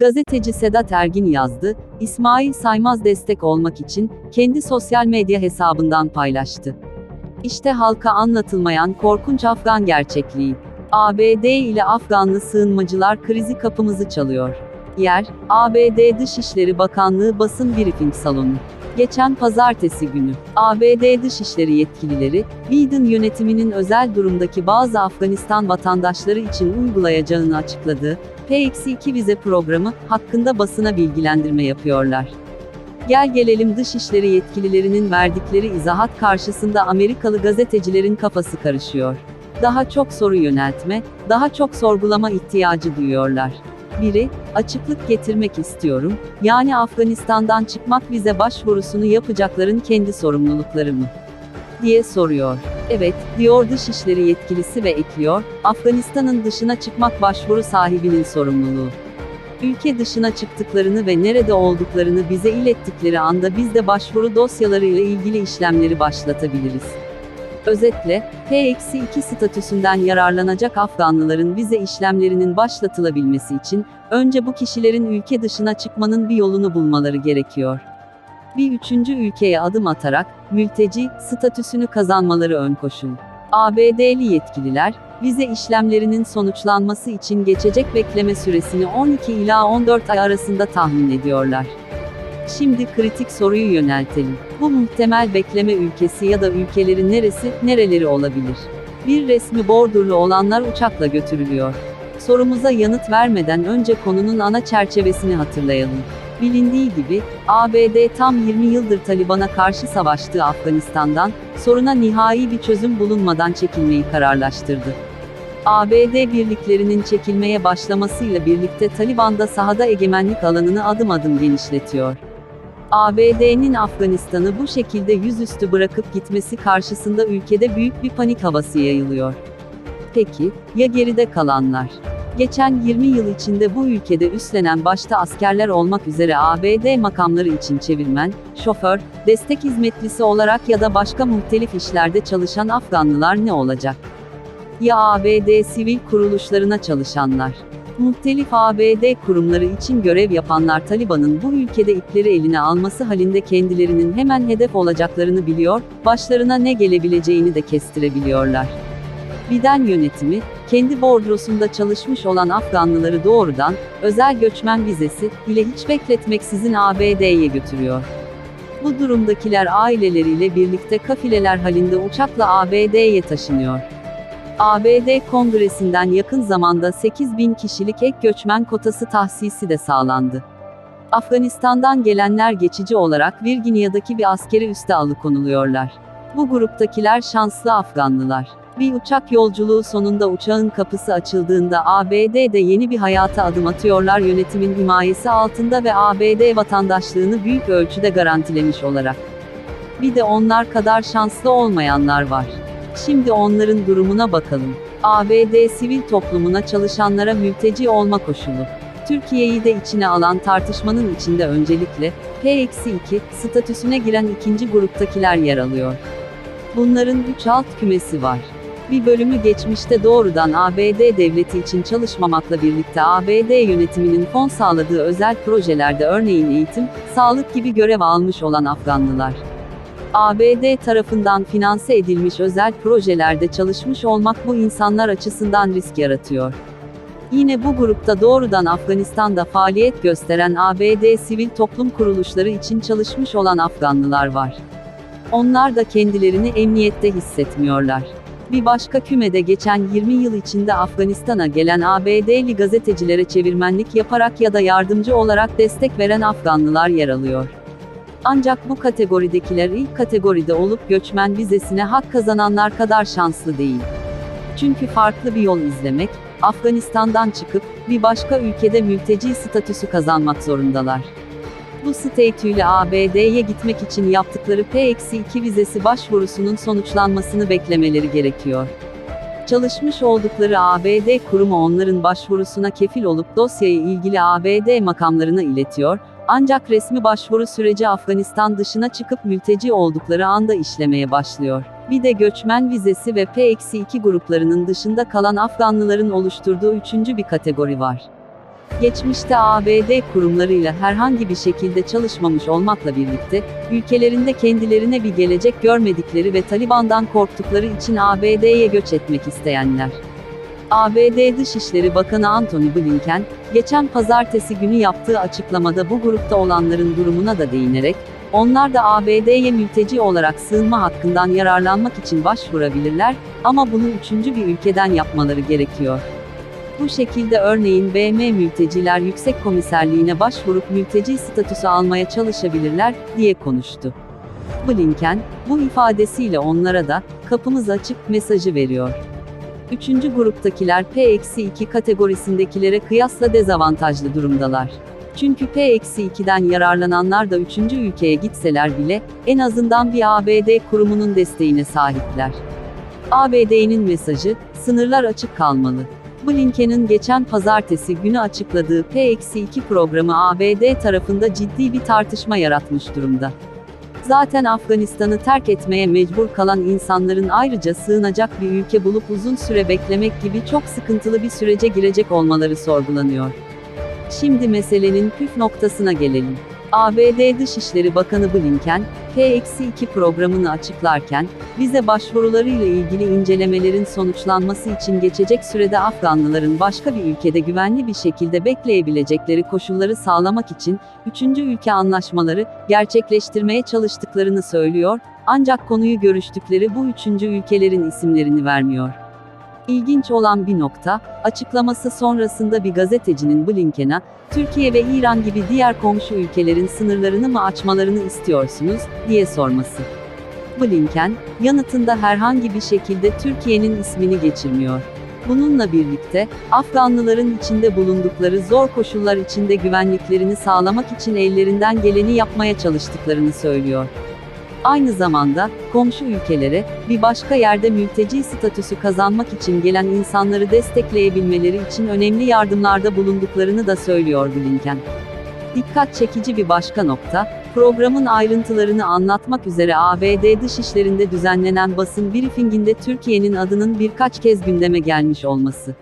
Gazeteci Sedat Ergin yazdı, İsmail Saymaz destek olmak için, kendi sosyal medya hesabından paylaştı. İşte halka anlatılmayan korkunç Afgan gerçekliği. ABD ile Afganlı sığınmacılar krizi kapımızı çalıyor. Yer, ABD Dışişleri Bakanlığı basın briefing salonu. Geçen pazartesi günü, ABD Dışişleri yetkilileri, Biden yönetiminin özel durumdaki bazı Afganistan vatandaşları için uygulayacağını açıkladığı, P-2 vize programı hakkında basına bilgilendirme yapıyorlar. Gel gelelim dışişleri yetkililerinin verdikleri izahat karşısında Amerikalı gazetecilerin kafası karışıyor. Daha çok soru yöneltme, daha çok sorgulama ihtiyacı duyuyorlar. Biri, açıklık getirmek istiyorum, yani Afganistan'dan çıkmak vize başvurusunu yapacakların kendi sorumlulukları mı? diye soruyor. Evet, diyor dışişleri yetkilisi ve ekliyor, Afganistan'ın dışına çıkmak başvuru sahibinin sorumluluğu. Ülke dışına çıktıklarını ve nerede olduklarını bize ilettikleri anda biz de başvuru dosyalarıyla ilgili işlemleri başlatabiliriz. Özetle, P-2 statüsünden yararlanacak Afganlıların vize işlemlerinin başlatılabilmesi için, önce bu kişilerin ülke dışına çıkmanın bir yolunu bulmaları gerekiyor. Bir üçüncü ülkeye adım atarak, mülteci, statüsünü kazanmaları ön koşul. ABD'li yetkililer, vize işlemlerinin sonuçlanması için geçecek bekleme süresini 12 ila 14 ay arasında tahmin ediyorlar. Şimdi kritik soruyu yöneltelim. Bu muhtemel bekleme ülkesi ya da ülkeleri neresi, nereleri olabilir? Bir resmi bordurlu olanlar uçakla götürülüyor. Sorumuza yanıt vermeden önce konunun ana çerçevesini hatırlayalım. Bilindiği gibi, ABD tam 20 yıldır Taliban'a karşı savaştığı Afganistan'dan, soruna nihai bir çözüm bulunmadan çekilmeyi kararlaştırdı. ABD birliklerinin çekilmeye başlamasıyla birlikte Taliban da sahada egemenlik alanını adım adım genişletiyor. ABD'nin Afganistan'ı bu şekilde yüzüstü bırakıp gitmesi karşısında ülkede büyük bir panik havası yayılıyor. Peki, ya geride kalanlar? Geçen 20 yıl içinde bu ülkede üstlenen başta askerler olmak üzere ABD makamları için çevirmen, şoför, destek hizmetlisi olarak ya da başka muhtelif işlerde çalışan Afganlılar ne olacak? Ya ABD sivil kuruluşlarına çalışanlar? Muhtelif ABD kurumları için görev yapanlar Taliban'ın bu ülkede ipleri eline alması halinde kendilerinin hemen hedef olacaklarını biliyor, başlarına ne gelebileceğini de kestirebiliyorlar. Biden yönetimi, kendi bordrosunda çalışmış olan Afganlıları doğrudan, özel göçmen vizesi, ile hiç bekletmeksizin ABD'ye götürüyor. Bu durumdakiler aileleriyle birlikte kafileler halinde uçakla ABD'ye taşınıyor. ABD Kongresi'nden yakın zamanda 8 bin kişilik ek göçmen kotası tahsisi de sağlandı. Afganistan'dan gelenler geçici olarak Virginia'daki bir askeri üste alıkonuluyorlar. Bu gruptakiler şanslı Afganlılar. Bir uçak yolculuğu sonunda uçağın kapısı açıldığında ABD'de yeni bir hayata adım atıyorlar yönetimin himayesi altında ve ABD vatandaşlığını büyük ölçüde garantilemiş olarak. Bir de onlar kadar şanslı olmayanlar var. Şimdi onların durumuna bakalım. ABD sivil toplumuna çalışanlara mülteci olma koşulu. Türkiye'yi de içine alan tartışmanın içinde öncelikle, P-2 statüsüne giren ikinci gruptakiler yer alıyor. Bunların üç alt kümesi var. Bir bölümü geçmişte doğrudan ABD devleti için çalışmamakla birlikte ABD yönetiminin fon sağladığı özel projelerde örneğin eğitim, sağlık gibi görev almış olan Afganlılar. ABD tarafından finanse edilmiş özel projelerde çalışmış olmak bu insanlar açısından risk yaratıyor. Yine bu grupta doğrudan Afganistan'da faaliyet gösteren ABD sivil toplum kuruluşları için çalışmış olan Afganlılar var. Onlar da kendilerini emniyette hissetmiyorlar. Bir başka kümede geçen 20 yıl içinde Afganistan'a gelen ABD'li gazetecilere çevirmenlik yaparak ya da yardımcı olarak destek veren Afganlılar yer alıyor. Ancak bu kategoridekiler ilk kategoride olup göçmen vizesine hak kazananlar kadar şanslı değil. Çünkü farklı bir yol izlemek, Afganistan'dan çıkıp bir başka ülkede mülteci statüsü kazanmak zorundalar. Bu statüyle ABD'ye gitmek için yaptıkları P-2 vizesi başvurusunun sonuçlanmasını beklemeleri gerekiyor. Çalışmış oldukları ABD kurumu onların başvurusuna kefil olup dosyayı ilgili ABD makamlarına iletiyor, ancak resmi başvuru süreci Afganistan dışına çıkıp mülteci oldukları anda işlemeye başlıyor. Bir de göçmen vizesi ve P-2 gruplarının dışında kalan Afganlıların oluşturduğu üçüncü bir kategori var. Geçmişte ABD kurumlarıyla herhangi bir şekilde çalışmamış olmakla birlikte, ülkelerinde kendilerine bir gelecek görmedikleri ve Taliban'dan korktukları için ABD'ye göç etmek isteyenler. ABD Dışişleri Bakanı Antony Blinken, geçen pazartesi günü yaptığı açıklamada bu grupta olanların durumuna da değinerek, onlar da ABD'ye mülteci olarak sığınma hakkından yararlanmak için başvurabilirler ama bunu üçüncü bir ülkeden yapmaları gerekiyor. Bu şekilde örneğin BM Mülteciler Yüksek Komiserliğine başvurup mülteci statüsü almaya çalışabilirler, diye konuştu. Blinken, bu ifadesiyle onlara da, kapımız açık, mesajı veriyor. Üçüncü gruptakiler P-2 kategorisindekilere kıyasla dezavantajlı durumdalar. Çünkü P-2'den yararlananlar da üçüncü ülkeye gitseler bile, en azından bir ABD kurumunun desteğine sahipler. ABD'nin mesajı, sınırlar açık kalmalı. Blinken'in geçen pazartesi günü açıkladığı P-2 programı ABD tarafında ciddi bir tartışma yaratmış durumda. Zaten Afganistan'ı terk etmeye mecbur kalan insanların ayrıca sığınacak bir ülke bulup uzun süre beklemek gibi çok sıkıntılı bir sürece girecek olmaları sorgulanıyor. Şimdi meselenin püf noktasına gelelim. ABD Dışişleri Bakanı Blinken, P-2 programını açıklarken, vize başvurularıyla ilgili incelemelerin sonuçlanması için geçecek sürede Afganlıların başka bir ülkede güvenli bir şekilde bekleyebilecekleri koşulları sağlamak için, üçüncü ülke anlaşmaları, gerçekleştirmeye çalıştıklarını söylüyor, ancak konuyu görüştükleri bu üçüncü ülkelerin isimlerini vermiyor. İlginç olan bir nokta, açıklaması sonrasında bir gazetecinin Blinken'a, Türkiye ve İran gibi diğer komşu ülkelerin sınırlarını mı açmalarını istiyorsunuz, diye sorması. Blinken, yanıtında herhangi bir şekilde Türkiye'nin ismini geçirmiyor. Bununla birlikte, Afganlıların içinde bulundukları zor koşullar içinde güvenliklerini sağlamak için ellerinden geleni yapmaya çalıştıklarını söylüyor. Aynı zamanda, komşu ülkelere, bir başka yerde mülteci statüsü kazanmak için gelen insanları destekleyebilmeleri için önemli yardımlarda bulunduklarını da söylüyor Blinken. Dikkat çekici bir başka nokta, programın ayrıntılarını anlatmak üzere ABD dışişlerinde düzenlenen basın briefinginde Türkiye'nin adının birkaç kez gündeme gelmiş olması.